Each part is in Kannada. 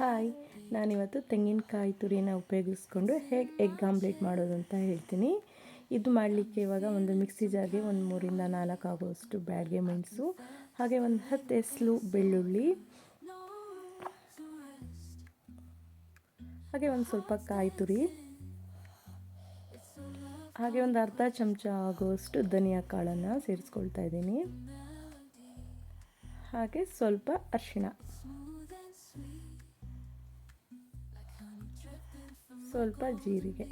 ಹಾಯ್, ನಾನಿವತ್ತು ತೆಂಗಿನಕಾಯಿ ತುರಿನ ಉಪಯೋಗಿಸ್ಕೊಂಡು ಹೇಗೆ ಎಗ್ ಆಮ್ಲೆಟ್ ಮಾಡೋದು ಅಂತ ಹೇಳ್ತೀನಿ. ಇದು ಮಾಡಲಿಕ್ಕೆ ಇವಾಗ ಒಂದು ಮಿಕ್ಸಿ ಜಾರ್ಗೆ ಒಂದು ಮೂರಿಂದ ನಾಲ್ಕು ಆಗುವಷ್ಟು ಬ್ಯಾಡ್ಗೆ ಮೆಣಸು, ಹಾಗೆ ಒಂದು ಹತ್ತು ಎಸ್ಲು ಬೆಳ್ಳುಳ್ಳಿ, ಹಾಗೆ ಒಂದು ಸ್ವಲ್ಪ ಕಾಯಿ ತುರಿ, ಹಾಗೆ ಒಂದು ಅರ್ಧ ಚಮಚ ಆಗುವಷ್ಟು ಧನಿಯಾ ಕಾಳನ್ನು ಸೇರಿಸ್ಕೊಳ್ತಾ ಇದ್ದೀನಿ. ಹಾಗೆ ಸ್ವಲ್ಪ ಅರಿಶಿಣ. ಸ್ವಲ್ಪ ಜೀರಿಗೆ.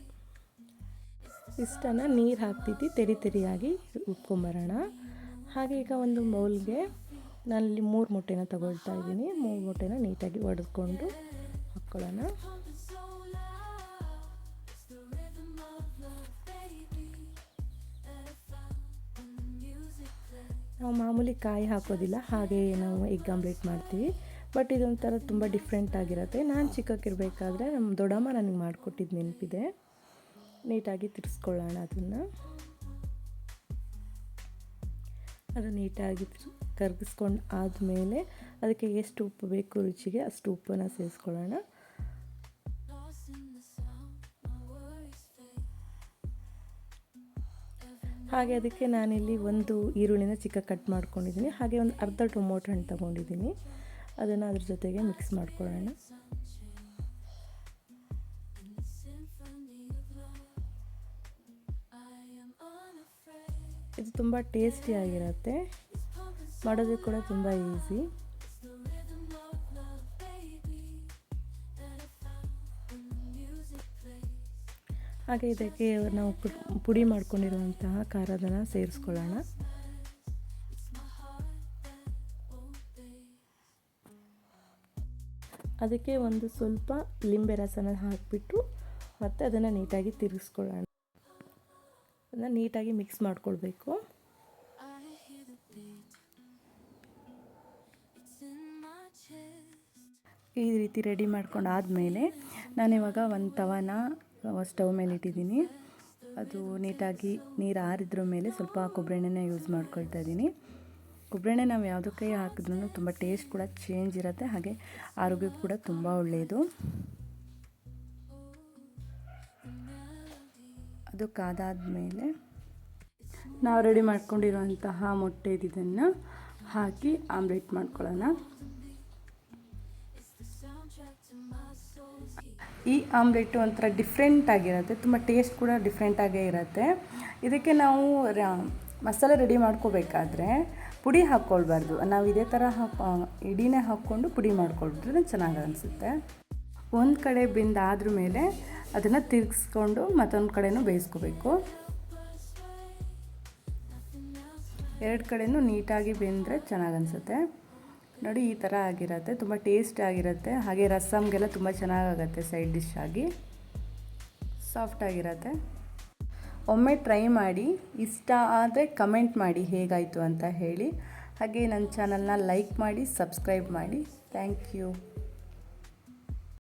ಇಷ್ಟನ್ನು ನೀರು ಹಾಕ್ತಿದ್ದು ತೆರಿ ತೆರಿಯಾಗಿ ಉಟ್ಕೊಂಬರೋಣ. ಹಾಗೆ ಈಗ ಒಂದು ಮೌಲ್ಗೆ ನಾನಲ್ಲಿ ಮೂರು ಮೊಟ್ಟೆನ ತಗೊಳ್ತಾ ಇದ್ದೀನಿ. ಮೂರು ಮೊಟ್ಟೆನ ನೀಟಾಗಿ ಒಡೆದ್ಕೊಂಡು ಹಾಕ್ಕೊಳ್ಳೋಣ ನಾವು ಮಾಮೂಲಿ ಕಾಯಿ ಹಾಕೋದಿಲ್ಲ, ಹಾಗೆ ನಾವು ಎಗ್ ಆಮ್ಲೆಟ್ ಮಾಡ್ತೀವಿ. ಬಟ್ ಇದೊಂಥರ ತುಂಬ ಡಿಫ್ರೆಂಟ್ ಆಗಿರುತ್ತೆ. ನಾನು ಚಿಕ್ಕಕ್ಕಿರಬೇಕಾದ್ರೆ ನಮ್ಮ ದೊಡ್ಡಮ್ಮ ನನಗೆ ಮಾಡಿಕೊಟ್ಟಿದ್ದು ನೆನಪಿದೆ. ನೀಟಾಗಿ ತಿರ್ಸ್ಕೊಳ್ಳೋಣ ಅದನ್ನು. ಅದು ನೀಟಾಗಿ ಕರಗಿಸ್ಕೊಂಡು ಆದಮೇಲೆ ಅದಕ್ಕೆ ಎಷ್ಟು ಉಪ್ಪು ಬೇಕು ರುಚಿಗೆ ಅಷ್ಟು ಉಪ್ಪನ್ನು ಸೇರಿಸ್ಕೊಳ್ಳೋಣ. ಹಾಗೆ ಅದಕ್ಕೆ ನಾನಿಲ್ಲಿ ಒಂದು ಈರುಳ್ಳಿನ ಚಿಕ್ಕ ಕಟ್ ಮಾಡ್ಕೊಂಡಿದ್ದೀನಿ. ಹಾಗೆ ಒಂದು ಅರ್ಧ ಟೊಮೊಟೊ ಹಣ್ಣು ತೊಗೊಂಡಿದ್ದೀನಿ. ಅದನ್ನು ಅದ್ರ ಜೊತೆಗೆ ಮಿಕ್ಸ್ ಮಾಡ್ಕೊಳ್ಳೋಣ. ಇದು ತುಂಬ ಟೇಸ್ಟಿಯಾಗಿರುತ್ತೆ ಮಾಡೋದಕ್ಕೆ ಕೂಡ ತುಂಬ ಈಸಿ ಹಾಗೆ ಇದಕ್ಕೆ ನಾವು ಪುಡಿ ಮಾಡ್ಕೊಂಡಿರುವಂತಹ ಖಾರದನ್ನು ಸೇರಿಸ್ಕೊಳ್ಳೋಣ. ಅದಕ್ಕೆ ಒಂದು ಸ್ವಲ್ಪ ಲಿಂಬೆ ರಸನ ಹಾಕಿಬಿಟ್ಟು ಮತ್ತು ಅದನ್ನು ನೀಟಾಗಿ ತಿರುಗಿಸ್ಕೊಳ್ಳೋಣ. ಅದನ್ನು ನೀಟಾಗಿ ಮಿಕ್ಸ್ ಮಾಡ್ಕೊಳ್ಬೇಕು. ಈ ರೀತಿ ರೆಡಿ ಮಾಡ್ಕೊಂಡು ಆದಮೇಲೆ ನಾನಿವಾಗ ಒಂದು ತವನ ಸ್ಟವ್ ಮೇಲೆ ಇಟ್ಟಿದ್ದೀನಿ. ಅದು ನೀಟಾಗಿ ನೀರು ಆರಿದ್ರ ಮೇಲೆ ಸ್ವಲ್ಪ ಕೊಬ್ಬರಿ ಎಣ್ಣೆನ ಯೂಸ್ ಮಾಡ್ಕೊಳ್ತಾ ಇದ್ದೀನಿ. ಕೊಬ್ಬರಿ ನಾವು ನಾವು ಯಾವುದಕ್ಕೆ ಹಾಕಿದ್ರು ತುಂಬ ಟೇಸ್ಟ್ ಕೂಡ ಚೇಂಜ್ ಇರುತ್ತೆ, ಹಾಗೆ ಆರೋಗ್ಯಕ್ಕೆ ಕೂಡ ತುಂಬ ಒಳ್ಳೆಯದು ಅದು ಕಾದಾದ ಮೇಲೆ ನಾವು ರೆಡಿ ಮಾಡ್ಕೊಂಡಿರುವಂತಹ ಮೊಟ್ಟೆ ಇದನ್ನು ಹಾಕಿ ಆಮ್ಲೆಟ್ ಮಾಡ್ಕೊಳ್ಳೋಣ. ಈ ಆಮ್ಲೆಟ್ ಒಂಥರ ಡಿಫ್ರೆಂಟ್ ಆಗಿರುತ್ತೆ, ತುಂಬ ಟೇಸ್ಟ್ ಕೂಡ ಡಿಫ್ರೆಂಟಾಗೇ ಇರುತ್ತೆ. ಇದಕ್ಕೆ ನಾವು ಮಸಾಲೆ ರೆಡಿ ಮಾಡ್ಕೋಬೇಕಾದ್ರೆ ಪುಡಿ ಹಾಕ್ಕೊಳ್ಬಾರ್ದು. ನಾವು ಇದೇ ಥರ ಹಾಕೊ ಇಡೀನೇ ಹಾಕ್ಕೊಂಡು ಪುಡಿ ಮಾಡ್ಕೊಳ್ಬಿಟ್ರೆ ಚೆನ್ನಾಗಿ ಅನಿಸುತ್ತೆ. ಒಂದು ಕಡೆ ಬೆಂದಾದ್ರ ಮೇಲೆ ಅದನ್ನು ತಿರ್ಗಿಸ್ಕೊಂಡು ಮತ್ತೊಂದು ಕಡೆನೂ ಬೇಯಿಸ್ಕೋಬೇಕು. ಎರಡು ಕಡೆನೂ ನೀಟಾಗಿ ಬೆಂದರೆ ಚೆನ್ನಾಗಿ ಅನಿಸುತ್ತೆ. ನೋಡಿ, ಈ ಥರ ಆಗಿರುತ್ತೆ. ತುಂಬ ಟೇಸ್ಟ್ ಆಗಿರುತ್ತೆ. ಹಾಗೆ ರಸಮ್ಗೆಲ್ಲ ತುಂಬ ಚೆನ್ನಾಗಾಗತ್ತೆ ಸೈಡ್ ಡಿಶ್ ಆಗಿ. ಸಾಫ್ಟ್ ಆಗಿರುತ್ತೆ. ಒಮ್ಮೆ ಟ್ರೈ ಮಾಡಿ, ಇಷ್ಟ ಆದರೆ ಕಮೆಂಟ್ ಮಾಡಿ ಹೇಗಾಯಿತು ಅಂತ ಹೇಳಿ. ಹಾಗೆ ನನ್ನ ಚಾನಲ್ನ ಲೈಕ್ ಮಾಡಿ ಸಬ್ಸ್ಕ್ರೈಬ್ ಮಾಡಿ. Thank you